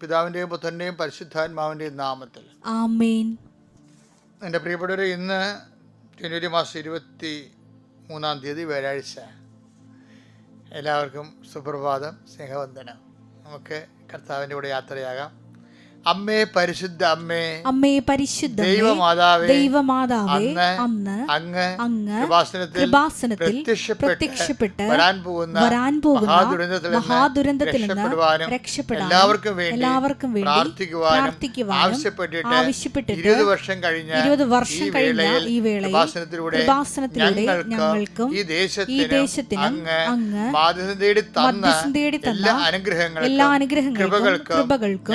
പിതാവിന്റെയും പുത്രന്റെയും പരിശുദ്ധാത്മാവിന്റെയും നാമത്തിൽ. ആമേൻ. എന്റെ പ്രിയപ്പെട്ടവരെ ഇന്ന് ജനുവരി മാസം ഇരുപത്തി മൂന്നാം തീയതി വ്യാഴാഴ്ച. എല്ലാവർക്കും സുപ്രഭാതം സ്നേഹവന്ദനം. നമുക്ക് കർത്താവിന്റെ കൂടെ യാത്രയാകാം. അമ്മേ പരിശുദ്ധ അമ്മേ അമ്മേ പരിശുദ്ധ ദൈവമാതാവേ ദൈവമാതാവേ അന്ന് അങ്ങ് അങ്ങ് കൃപാസനത്തിൽ പ്രത്യക്ഷപ്പെട്ട് വരാൻ പോകുന്ന വരാൻ പോകുന്ന മഹാദുരന്തത്തിൽ നിന്ന് രക്ഷപ്പെടാനും എല്ലാവർക്കും വേണ്ടി എല്ലാവർക്കും വേണ്ടി പ്രാർത്ഥിക്കുവാനും ആവശ്യപ്പെട്ടിട്ട് ആവശ്യപ്പെട്ടിട്ട് ഇരുപത് വർഷം കഴിഞ്ഞ ഇരുപത് വർഷം ഈ കഴിഞ്ഞ ഈ വേളയിൽ കൃപാസനത്തിലൂടെ ഞങ്ങൾക്കും ഈ ഈ ദേശത്തിനും അങ്ങ് അങ്ങ് ബാധ്യത തേടി തന്ന എല്ലാ അനുഗ്രഹങ്ങൾക്കും കൃപകൾക്കും കൃപകൾക്കും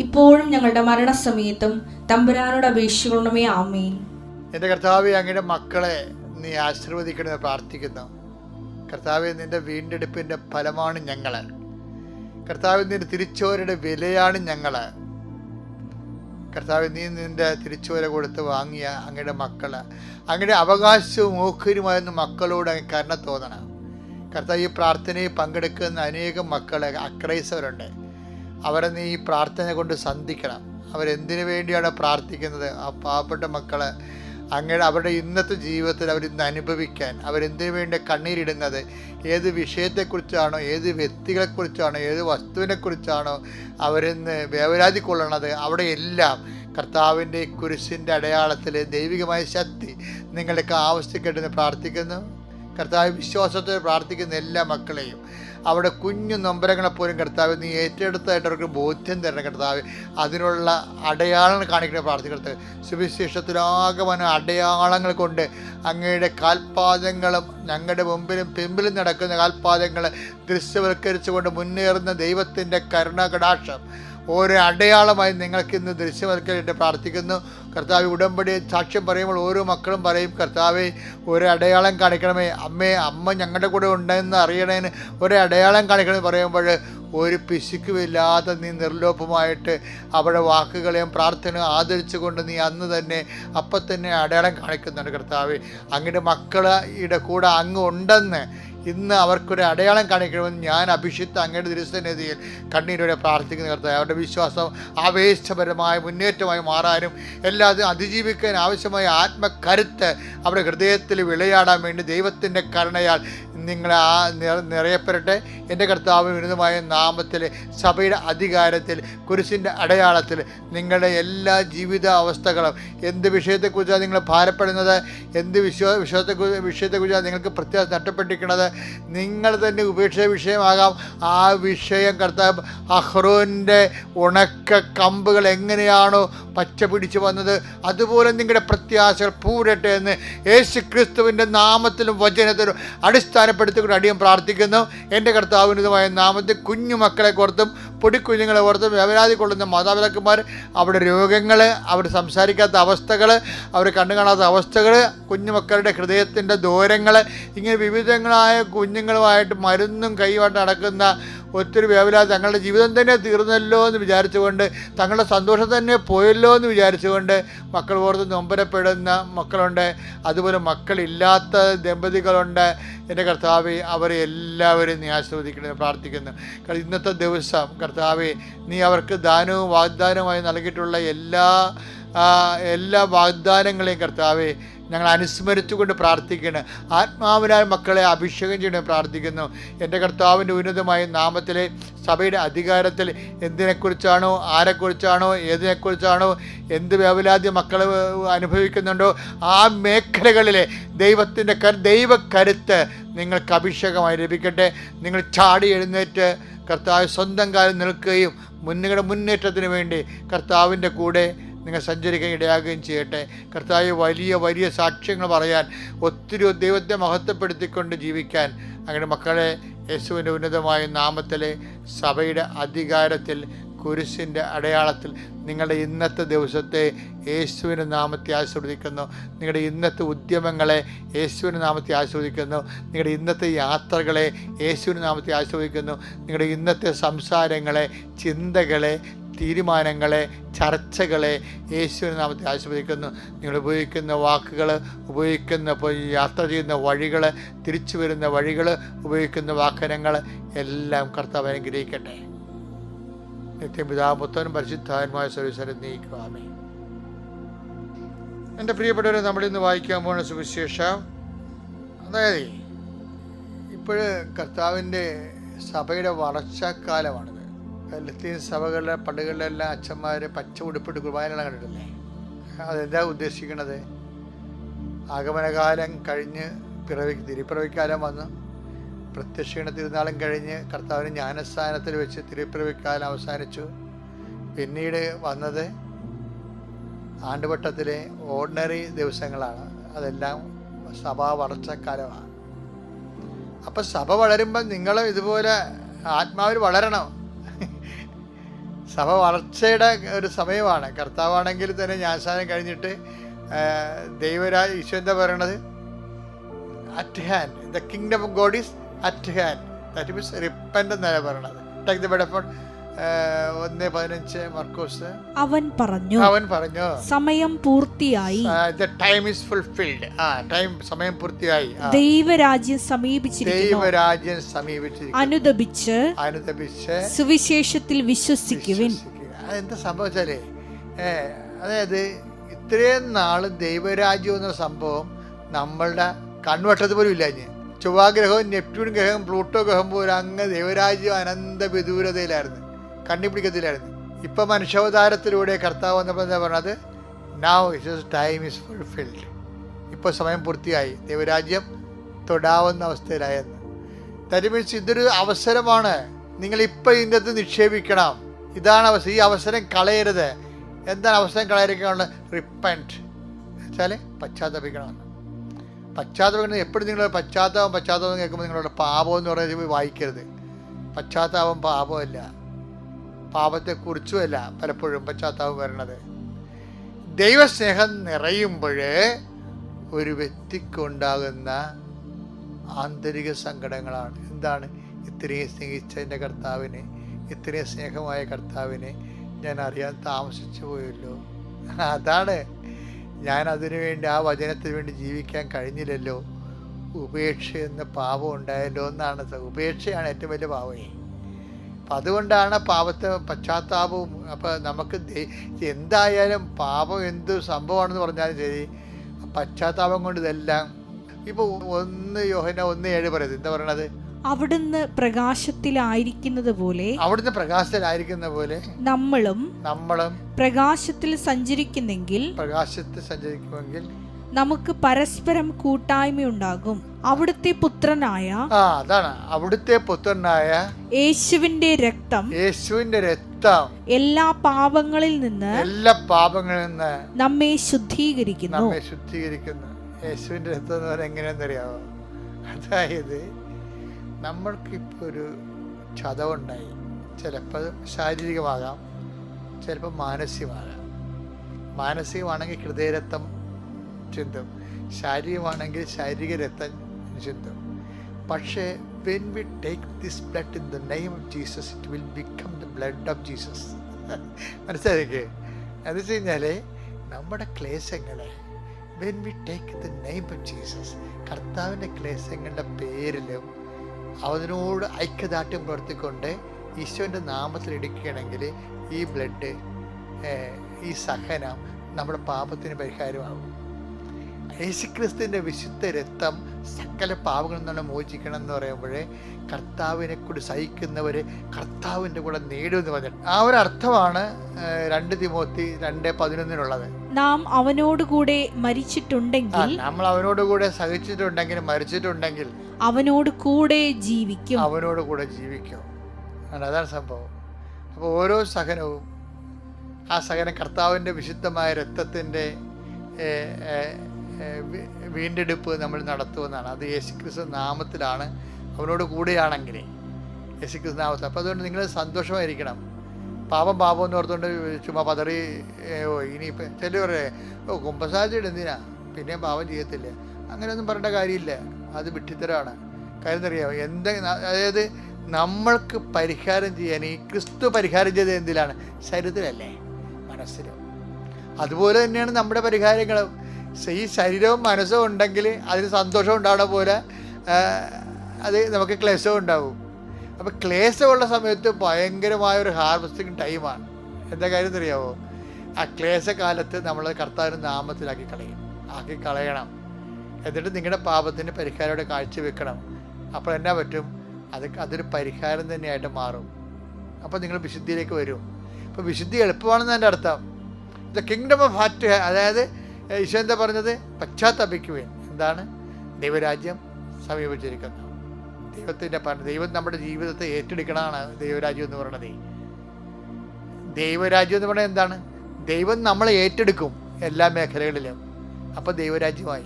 ഇപ്പോഴും ഞങ്ങളുടെ മരണസമയത്തും തമ്പുരാനോട് അപേക്ഷിക്കണമേ ആമേ എന്റെ കർത്താവ് അങ്ങയുടെ മക്കളെ നീ ആശീർവദിക്കണമെന്ന് പ്രാർത്ഥിക്കുന്നു. കർത്താവ് നിന്റെ വീണ്ടെടുപ്പിന്റെ ഫലമാണ് ഞങ്ങൾ കർത്താവ് നിന്റെ തിരിച്ചോരുടെ വിലയാണ് ഞങ്ങൾ കർത്താവ് നീ നിന്റെ തിരിച്ചുവര കൊടുത്ത് വാങ്ങിയ അങ്ങയുടെ മക്കൾ. അങ്ങയുടെ അവകാശവും ഓഹരിയുമായിരുന്ന മക്കളോട് കരുണ തോന്നണം. കർത്താവ് ഈ പ്രാർത്ഥനയിൽ പങ്കെടുക്കുന്ന അനേകം മക്കൾ അക്രൈസവരുണ്ട് അവരെ നീ ഈ പ്രാർത്ഥന കൊണ്ട് സന്ധിക്കണം. അവരെന്തിനു വേണ്ടിയാണ് പ്രാർത്ഥിക്കുന്നത്? ആ പാവപ്പെട്ട മക്കളെ അങ്ങനെ അവരുടെ ഇന്നത്തെ ജീവിതത്തിൽ അവരിന്ന് അനുഭവിക്കാൻ അവരെന്തിനു വേണ്ടി കണ്ണീരിടുന്നത്? ഏത് വിഷയത്തെക്കുറിച്ചാണോ ഏത് വ്യക്തികളെക്കുറിച്ചാണോ ഏത് വസ്തുവിനെക്കുറിച്ചാണോ അവരിന്ന് വേവരാതി കൊള്ളണത്? അവിടെ എല്ലാം കർത്താവിന്റെ കുരിശിന്റെ അടയാളത്തിൽ ദൈവികമായ ശക്തി നിങ്ങൾക്ക് ആവശ്യക്കെട്ടെന്ന് പ്രാർത്ഥിക്കുന്നു. കർത്താവ് വിശ്വാസത്തോടെ പ്രാർത്ഥിക്കുന്ന എല്ലാ മക്കളെയും അവിടെ കുഞ്ഞു നൊമ്പരങ്ങളെ പോലും കർത്താവ് നീ ഏറ്റെടുത്തായിട്ട് അവർക്ക് ബോധ്യം തരണം കർത്താവ്. അതിനുള്ള അടയാളങ്ങൾ കാണിക്കണം പ്രാർത്ഥിക്കരുത് സുവിശേഷത്തിലാകമാനം അടയാളങ്ങൾ കൊണ്ട് അങ്ങയുടെ കാൽപാദങ്ങളും ഞങ്ങളുടെ മുമ്പിലും പിമ്പിലും നടക്കുന്ന കാൽപാദങ്ങൾ ദൃശ്യവൽക്കരിച്ചുകൊണ്ട് മുന്നേറുന്ന ദൈവത്തിന്റെ കരുണാകടാക്ഷം. ഓരോ അടയാളമായി നിങ്ങൾക്ക് ഇന്ന് ദൃശ്യവൽക്കരിട്ട് പ്രാർത്ഥിക്കുന്നു. കർത്താവ് ഉടമ്പടി സാക്ഷ്യം പറയുമ്പോൾ ഓരോ മക്കളും പറയും കർത്താവെ ഒരു അടയാളം കാണിക്കണമേ. അമ്മേ അമ്മ ഞങ്ങളുടെ കൂടെ ഉണ്ടെന്ന് അറിയണേന് ഒരു അടയാളം കാണിക്കണമെന്ന് പറയുമ്പോൾ ഒരു പിശുക്കുമില്ലാതെ നീ നിർലോഭമായിട്ട് അവിടെ വാക്കുകളെയും പ്രാർത്ഥന ആദരിച്ചുകൊണ്ട് നീ അന്ന് തന്നെ അപ്പം തന്നെ അടയാളം കാണിക്കുന്നുണ്ട് കർത്താവ്. അങ്ങയുടെ മക്കളുടെ കൂടെ അങ്ങ് ഉണ്ടെന്ന് ഇന്ന് അവർക്കൊരു അടയാളം കാണിക്കണമെന്ന് ഞാൻ അഭിഷിത്ത് അങ്ങയുടെ ദുരിസ്ഥനെതിയിൽ കണ്ണീരോടെ പ്രാർത്ഥിക്കുന്ന കർത്താവ്. അവരുടെ വിശ്വാസം ആവേശപരമായ മുന്നേറ്റമായി മാറാനും എല്ലാതും അതിജീവിക്കാൻ ആവശ്യമായ ആത്മകരുത്ത് അവരുടെ ഹൃദയത്തിൽ വിളയാടാൻ വേണ്ടി ദൈവത്തിന്റെ കരുണയാൽ നിങ്ങൾ ആ നിറ- നിറയപ്പെടട്ടെ. എന്റെ കർത്താവ് വിരുദ്ധമായ നാമത്തിൽ സഭയുടെ അധികാരത്തിൽ കുരിശിന്റെ അടയാളത്തിൽ നിങ്ങളുടെ എല്ലാ ജീവിത അവസ്ഥകളും എന്ത് വിഷയത്തെക്കുറിച്ചാണ് നിങ്ങൾ ഭാരപ്പെടുന്നത്? എന്ത് വിശ്വ വിശ്വാസത്തെ വിഷയത്തെക്കുറിച്ചാണ് നിങ്ങൾക്ക് പ്രത്യേക നഷ്ടപ്പെട്ടിരിക്കുന്നത്? നിങ്ങൾ തന്നെ ഉപേക്ഷ വിഷയമാകാം. ആ വിഷയം കർത്താവ് അഹ്റോന്റെ ഉണക്ക കമ്പുകൾ എങ്ങനെയാണോ പച്ച പിടിച്ചു വന്നത്. അതുപോലെ നിങ്ങളുടെ പ്രത്യാശകൾ പൂരട്ടെ എന്ന് യേശു ക്രിസ്തുവിന്റെ നാമത്തിലും വചനത്തിലും അടിസ്ഥാനപ്പെടുത്തിക്കൊണ്ട് അടിയും പ്രാർത്ഥിക്കുന്നു. എന്റെ കർത്താവിനുതമായ നാമത്തിൽ കുഞ്ഞു മക്കളെ ഓർത്തും പൊടിക്കുഞ്ഞുങ്ങളെ ഓർത്തും വ്യവരാതി കൊള്ളുന്ന മാതാപിതാക്കന്മാർ അവരുടെ രോഗങ്ങൾ അവർ സംസാരിക്കാത്ത അവസ്ഥകൾ അവർ കണ്ണു കാണാത്ത അവസ്ഥകൾ കുഞ്ഞുമക്കളുടെ ഹൃദയത്തിന്റെ ദൂരങ്ങൾ ഇങ്ങനെ വിവിധങ്ങളായ കുഞ്ഞുങ്ങളുമായിട്ട് മരുന്നും കൈവാട്ട് നടക്കുന്ന ഒത്തിരി വേവലാതെ തങ്ങളുടെ ജീവിതം തന്നെ തീർന്നല്ലോ എന്ന് വിചാരിച്ചുകൊണ്ട് തങ്ങളുടെ സന്തോഷം തന്നെ പോയല്ലോ എന്ന് വിചാരിച്ചുകൊണ്ട് മക്കൾ ഓർത്ത് നൊമ്പരപ്പെടുന്ന മക്കളുണ്ട്. അതുപോലെ മക്കളില്ലാത്ത ദമ്പതികളുണ്ട്. എന്റെ കർത്താവെ അവരെ എല്ലാവരും നീ ആസ്വദിക്കണമെന്ന് പ്രാർത്ഥിക്കുന്നു. ഇന്നത്തെ ദിവസം കർത്താവെ നീ അവർക്ക് ദാനവും വാഗ്ദാനവുമായി നൽകിയിട്ടുള്ള എല്ലാ എല്ലാ വാഗ്ദാനങ്ങളെയും കർത്താവെ ഞങ്ങൾ അനുസ്മരിച്ചുകൊണ്ട് പ്രാർത്ഥിക്കണം ആത്മാവിനാൽ മക്കളെ അഭിഷേകം ചെയ്യണം പ്രാർത്ഥിക്കുന്നു. എന്റെ കർത്താവിന്റെ ഉന്നതമായ നാമത്തിലെ സഭയുടെ അധികാരത്തിൽ എന്തിനെക്കുറിച്ചാണോ ആരെക്കുറിച്ചാണോ ഏതിനെക്കുറിച്ചാണോ എന്ത് വേവലാതി മക്കൾ അനുഭവിക്കുന്നുണ്ടോ ആ മേഖലകളിലെ ദൈവത്തിന്റെ കരു ദൈവക്കരുത്ത് നിങ്ങൾക്ക് അഭിഷേകമായി ലഭിക്കട്ടെ. നിങ്ങൾ ചാടി എഴുന്നേറ്റ് കർത്താവ് സ്വന്തം കാലം നിൽക്കുകയും മുന്നുകളുടെ മുന്നേറ്റത്തിന് വേണ്ടി കർത്താവിന്റെ കൂടെ നിങ്ങൾ സഞ്ചരിക്കാൻ ഇടയാകുകയും ചെയ്യട്ടെ. കർത്താവ് വലിയ വലിയ സാക്ഷ്യങ്ങൾ പറയാൻ ഒത്തിരി ദൈവത്തെ മഹത്വപ്പെടുത്തിക്കൊണ്ട് ജീവിക്കാൻ. അങ്ങനെ മക്കളെ യേശുവിന്റെ ഉന്നതമായ നാമത്തിലെ സഭയുടെ അധികാരത്തിൽ കുരിശിന്റെ അടയാളത്തിൽ നിങ്ങളുടെ ഇന്നത്തെ ദിവസത്തെ യേശുവിന്റെ നാമത്തെ ആസ്വദിക്കുന്നു. നിങ്ങളുടെ ഇന്നത്തെ ഉദ്യമങ്ങളെ യേശുവിന്റെ നാമത്തെ ആസ്വദിക്കുന്നു. നിങ്ങളുടെ ഇന്നത്തെ യാത്രകളെ യേശുവിന്റെ നാമത്തെ ആസ്വദിക്കുന്നു. നിങ്ങളുടെ ഇന്നത്തെ സംസാരങ്ങളെ ചിന്തകളെ തീരുമാനങ്ങളെ ചർച്ചകളെ യേശുവിന്റെ നാമത്തെ ആസ്വദിക്കുന്നു നിങ്ങൾ ഉപയോഗിക്കുന്ന വാക്കുകൾ ഉപയോഗിക്കുന്ന യാത്ര ചെയ്യുന്ന വഴികൾ തിരിച്ചു വരുന്ന വഴികൾ ഉപയോഗിക്കുന്ന വാഹനങ്ങൾ എല്ലാം കർത്താവ് അനുഗ്രഹിക്കട്ടെ. നിത്യപിതാപുത്രനും പരിശുദ്ധാത്മായ സർവീസരെ നീക്കുവാമേ എന്റെ പ്രിയപ്പെട്ടവരെ നമ്മളിന്ന് വായിക്കാൻ പോകുന്ന സുവിശേഷം അതായത് ഇപ്പോഴ് കർത്താവിന്റെ സഭയുടെ വളർച്ചാക്കാലമാണിത് ലത്തീൻ സഭകളിലെ പള്ളികളിലെല്ലാം അച്ഛന്മാർ പച്ച ഉടുപ്പിട്ട് കുർബാനകളാണ് കണ്ടിട്ടില്ലേ? അതെന്താ ഉദ്ദേശിക്കുന്നത് ആഗമനകാലം കഴിഞ്ഞ് പിറവി തിരുപ്പിറവിക്കാലം വന്ന് പ്രത്യക്ഷീണ തിരുനാളും കഴിഞ്ഞ് കർത്താവിന് ജ്ഞാനസ്ഥാനത്തിൽ വെച്ച് തിരുപ്പിറവിക്കാലം അവസാനിച്ചു. പിന്നീട് വന്നത് ആണ്ടുവട്ടത്തിലെ ഓർഡിനറി ദിവസങ്ങളാണ്. അതെല്ലാം സഭാ വളർച്ചക്കാലമാണ്. അപ്പം സഭ വളരുമ്പം നിങ്ങളും ഇതുപോലെ ആത്മാവിൽ വളരണം. സഭ വളർച്ചയുടെ ഒരു സമയമാണ്. കർത്താവാണെങ്കിൽ തന്നെ ഞാശാനം കഴിഞ്ഞിട്ട് ദൈവരാജ് ഈശോ എന്താ പറയണത് at hand the kingdom of God is at hand that means repent എന്നല്ല പറയണത്. ടേക്ക് ദ ബെഡഫോൺ ഒന്ന് പതിനഞ്ച് മർക്കോസ്. അവൻ പറഞ്ഞു അവൻ പറഞ്ഞു സമയം പൂർത്തിയായി. ടൈം ഈസ് ഫുൾഫിൽഡ് ആ ടൈം സമയം പൂർത്തിയായി. ദൈവരാജ്യം സമീപിച്ചിരിക്കുന്നു. ദൈവരാജ്യം സമീപിച്ചിരിക്കുന്നു. അനുദപിച്ച് അനുദപിച്ച് സുവിശേഷത്തിൽ വിശ്വസിക്കുവിൻ. അതെന്താ സംഭവിച്ചാലേ? അതായത് ഇത്രയും നാൾ ദൈവരാജ്യം എന്ന സംഭവം നമ്മളുടെ കൺവട്ടത്ത് പോലും ഇല്ല ഇനി. ചൊവ്വാഗ്രഹവും നെപ്റ്റ്യൂൺ ഗ്രഹവും പ്ലൂട്ടോ ഗ്രഹം പോലും അങ്ങ് ദൈവരാജ്യം അനന്ത വിദൂരതയിലായിരുന്നു. കണ്ണിപ്പിടിക്കത്തില്ലായിരുന്നു ഇപ്പം മനുഷ്യാവതാരത്തിലൂടെ കർത്താവ് എന്താ പറഞ്ഞത്? Now his time is fulfilled ഇപ്പോൾ സമയം പൂർത്തിയായി. ദൈവരാജ്യം തൊടാവുന്ന അവസ്ഥയിലായെന്ന് ദാറ്റ് മീൻസ് ഇതൊരു അവസരമാണ്. നിങ്ങൾ ഇപ്പം ഇതിന്റെ നിക്ഷേപിക്കണം. ഇതാണ് അവസരം ഈ അവസരം കളയരുത്. എന്താണ് അവസരം കളയാതിരിക്കാനുള്ള? റിപ്പന്റ് വെച്ചാൽ പശ്ചാത്തപിക്കണം. പശ്ചാത്തപിക്കണം എപ്പോഴും നിങ്ങൾ പശ്ചാത്താപം പശ്ചാത്താപം കേൾക്കുമ്പോൾ നിങ്ങളുടെ പാപം എന്ന് പറയുന്നത് വായിക്കരുത്. പശ്ചാത്താപം പാപമല്ല. പാപത്തെക്കുറിച്ചുമല്ല പലപ്പോഴും പശ്ചാത്താപം വരണത്. ദൈവസ്നേഹം നിറയുമ്പോൾ ഒരു വ്യക്തിക്കുണ്ടാകുന്ന ആന്തരിക സങ്കടങ്ങളാണ്. എന്താണ്? ഇത്രയും സ്നേഹിച്ച എന്റെ കർത്താവിനെ ഇത്രയും സ്നേഹമായ കർത്താവിനെ ഞാൻ അറിയാൻ താമസിച്ചു പോയല്ലോ. അതാണ്. ഞാൻ അതിനു വേണ്ടി ആ വചനത്തിന് വേണ്ടി ജീവിക്കാൻ കഴിഞ്ഞില്ലല്ലോ. ഉപേക്ഷ എന്ന പാപം ഉണ്ടായല്ലോ എന്നാണ്. ഉപേക്ഷയാണ് ഏറ്റവും വലിയ പാവമേ അപ്പം അതുകൊണ്ടാണ് പാപത്തെ പശ്ചാത്താപവും അപ്പോൾ നമുക്ക് എന്തായാലും പാപം എന്ത് സംഭവമാണെന്ന് പറഞ്ഞാലും ശരി പശ്ചാത്താപം കൊണ്ട് ഇതെല്ലാം. ഇപ്പോൾ ഒന്ന് യോഹന ഒന്ന് ഏഴ് പറയുന്നത് എന്താ പറയണത്? അവിടുന്ന് പ്രകാശത്തിലായിരിക്കുന്നത് പോലെ അവിടുന്ന് പ്രകാശത്തിലായിരിക്കുന്ന പോലെ നമ്മളും നമ്മളും പ്രകാശത്തിൽ സഞ്ചരിക്കുന്നെങ്കിൽ പ്രകാശത്തിൽ സഞ്ചരിക്കുമെങ്കിൽ നമുക്ക് പരസ്പരം കൂട്ടായ്മയുണ്ടാകും. അവിടുത്തെ പുത്രനായ ആ അതാണ്. അവിടുത്തെ പുത്രനായ യേശുവിന്റെ രക്തം യേശുവിന്റെ രക്തം എല്ലാ പാപങ്ങളിൽ നിന്ന് എല്ലാ പാപങ്ങളിൽ നിന്ന് നമ്മെ ശുദ്ധീകരിക്കുന്നു. നമ്മെ ശുദ്ധീകരിക്കുന്നു. യേശുവിന്റെ രക്തം എന്ന് പറഞ്ഞാൽ എങ്ങനെയാണെന്നറിയാമോ അതായത് നമ്മൾക്കിപ്പോൾ ഒരു ചതവുണ്ടായി. ചിലപ്പോൾ ശാരീരികമാകാം ചിലപ്പോൾ മാനസികമാകാം. മാനസികമാണെങ്കിൽ ഹൃദയരക്തം ചിന്തും ശാരീരികമാണെങ്കിൽ ശാരീരിക രക്തം ചിന്തും പക്ഷേ when we take this blood in the name of Jesus it will become the blood of Jesus മനസ്സിലായിക്കേ എന്ന് വെച്ച് കഴിഞ്ഞാൽ നമ്മുടെ ക്ലേശങ്ങളെ when we take the name of Jesus കർത്താവിന്റെ ക്ലേശങ്ങളുടെ പേരിലും അവനോട് ഐക്യദാർഢ്യം പുലർത്തിക്കൊണ്ട് ഈശോന്റെ നാമത്തിൽ എടുക്കുകയാണെങ്കിൽ ഈ ബ്ലഡ് ഈ സഹനം നമ്മുടെ പാപത്തിന് പരിഹാരമാകും. യേശുക്രിസ്തുവിന്റെ വിശുദ്ധ രക്തം സകല പാവങ്ങളിൽ നിന്നാണ് മോചിക്കണം എന്ന് പറയുമ്പോഴേ കർത്താവിനെ കൂടി സഹിക്കുന്നവർ കർത്താവിന്റെ കൂടെ നേടുമെന്ന് പറഞ്ഞിട്ട്. ആ ഒരു അർത്ഥമാണ് രണ്ട് തിമോത്തി രണ്ട് പതിനൊന്നിനുള്ളത്. നാം അവനോട് കൂടെ മരിച്ചിട്ടുണ്ടെങ്കിൽ നമ്മൾ അവനോട് കൂടെ സഹിച്ചിട്ടുണ്ടെങ്കിൽ മരിച്ചിട്ടുണ്ടെങ്കിൽ അവനോട് കൂടെ ജീവിക്കും. അവനോട് കൂടെ ജീവിക്കും. അതാണ് സംഭവം. അപ്പോൾ ഓരോ സഹനവും ആ സഹനം കർത്താവിന്റെ വിശുദ്ധമായ രക്തത്തിന്റെ വീണ്ടെടുപ്പ് നമ്മൾ നടത്തുമെന്നാണ്. അത് യേശുക്രിസ്തു നാമത്തിലാണ്. അവനോട് കൂടെയാണെങ്കിൽ യേശുക്രിസ്തു നാമത്തിൽ. അപ്പോൾ അതുകൊണ്ട് നിങ്ങൾ സന്തോഷമായിരിക്കണം. പാപം പാപം എന്ന് ഓർത്തുകൊണ്ട് ചുമ്മാ പതറി ഓ ഇനിയിപ്പോൾ പറയേ. ഓ കുമ്പസാരിച്ചിട്ട് എന്തിനാ? പിന്നെയും പാപം ചെയ്യത്തില്ല? അങ്ങനെയൊന്നും പറയേണ്ട കാര്യമില്ല. അത് വിട്ടിത്തരമാണ് കാര്യം അറിയാമോ എന്ത് അതായത് നമ്മൾക്ക് പരിഹാരം ചെയ്യാൻ ഈ ക്രിസ്തു പരിഹാരം ചെയ്തത് എന്തിലാണ്? ശരീരത്തിലല്ലേ? മനസ്സിലും. അതുപോലെ തന്നെയാണ് നമ്മുടെ പരിഹാരങ്ങളും. ഈ ശരീരവും മനസ്സും ഉണ്ടെങ്കിൽ അതിന് സന്തോഷം ഉണ്ടാവണ പോലെ അത് നമുക്ക് ക്ലേശവും ഉണ്ടാവും. അപ്പോൾ ക്ലേശമുള്ള സമയത്ത് ഭയങ്കരമായ ഒരു ഹാർവസ്റ്റിംഗ് ടൈമാണ് എന്താ കാര്യം അറിയാവോ ആ ക്ലേശകാലത്ത് നമ്മൾ കർത്താവിന് നാമത്തിലാക്കി കളയും. ആക്കി കളയണം. എന്നിട്ട് നിങ്ങളുടെ പാപത്തിന് പരിഹാരയുടെ കാഴ്ച വെക്കണം. അപ്പോൾ എന്നാ പറ്റും? അത് അതൊരു പരിഹാരം തന്നെയായിട്ട് മാറും. അപ്പോൾ നിങ്ങൾ വിശുദ്ധിയിലേക്ക് വരും. അപ്പോൾ വിശുദ്ധി എളുപ്പമാണെന്ന് എന്റെ അർത്ഥം. ദ കിങ്ഡം ഓഫ് ഹാറ്റ് അതായത് ഈശോ എന്താ പറഞ്ഞത്? പശ്ചാത്തപിക്കുകയാണ് എന്താണ്? ദൈവരാജ്യം സമീപിച്ചിരിക്കുന്നു. ദൈവത്തിന്റെ പറഞ്ഞ ദൈവം നമ്മുടെ ജീവിതത്തെ ഏറ്റെടുക്കണതാണ് ദൈവരാജ്യം എന്ന് പറയുന്നത്. ദൈവരാജ്യം എന്ന് പറയുന്നത് എന്താണ്? ദൈവം നമ്മളെ ഏറ്റെടുക്കും എല്ലാ മേഖലകളിലും. അപ്പം ദൈവരാജ്യമായി.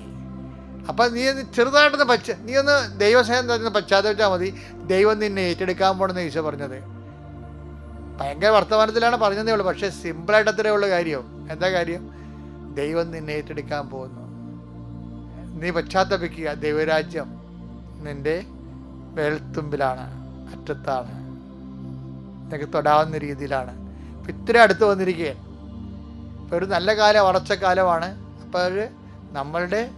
അപ്പം നീ ഒന്ന് ചെറുതായിട്ടൊന്ന് പച്ച നീ ഒന്ന് ദൈവസ്നേഹം തന്നെ പശ്ചാത്തപിച്ചാൽ മതി. ദൈവം നിന്നെ ഏറ്റെടുക്കാൻ പോണെന്ന് ഈശോ പറഞ്ഞത്. ഭയങ്കര വർത്തമാനത്തിലാണ് പറഞ്ഞതേ ഉള്ളൂ. പക്ഷേ സിമ്പിളായിട്ട് അത്രേ ഉള്ള കാര്യം. എന്താ കാര്യം? ദൈവം നിന്നെ ഏറ്റെടുക്കാൻ പോകുന്നു. നീ പശ്ചാത്തപിക്കുക ദൈവരാജ്യം നിന്റെ വേൽത്തുമ്പിലാണ് അറ്റത്താണ്. നിനക്ക് തൊടാവുന്ന രീതിയിലാണ്. അപ്പം ഇത്ര അടുത്ത് വന്നിരിക്കുകയാണ് ഇപ്പോൾ ഒരു നല്ല കാലം വളർച്ച കാലമാണ് അപ്പോൾ ഒരു നമ്മളുടെ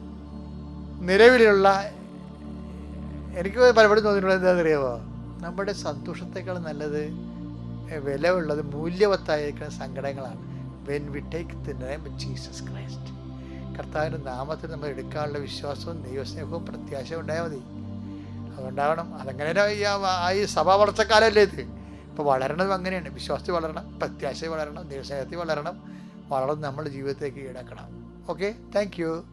നിലവിലുള്ള എനിക്ക് പലപ്പോഴും തോന്നിയിട്ടുള്ളത് എന്താണെന്ന് അറിയാമോ നമ്മുടെ സന്തോഷത്തെക്കാൾ നല്ലത് വില മൂല്യവത്തായിരിക്കുന്ന സങ്കടങ്ങളാണ്. When we take the name Jesus Christ കർത്താവിന്റെ നാമത്തിൽ നമ്മൾ എടുക്കാനുള്ള വിശ്വാസവും ദൈവസ്നേഹവും പ്രത്യാശയും ഉണ്ടായാൽ മതി. അതുകൊണ്ടാവണം അതങ്ങനെ ഈ സഭാ വളർച്ചക്കാലല്ലേ ഇത്. ഇപ്പോൾ വളരണതും അങ്ങനെയാണ്. വിശ്വാസത്തിൽ വളരണം പ്രത്യാശയിൽ വളരണം ദൈവസ്നേഹത്തിൽ വളരണം. വളർന്ന് നമ്മുടെ ജീവിതത്തേക്ക് ഈടാക്കണം. Okay thank